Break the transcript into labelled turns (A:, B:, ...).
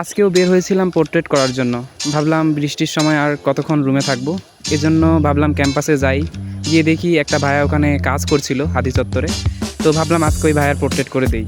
A: আজকেও বের হয়েছিলাম পোর্ট্রেট করার জন্য। ভাবলাম বৃষ্টির সময় আর কতক্ষণ রুমে থাকব? এজন্য ভাবলাম ক্যাম্পাসে যাই। গিয়ে দেখি একটা ভাইয়া ওখানে কাজ করছিল হাতি চত্বরে তো ভাবলাম আজকে ওই ভাইয়ার পোর্ট্রেট করে দেই।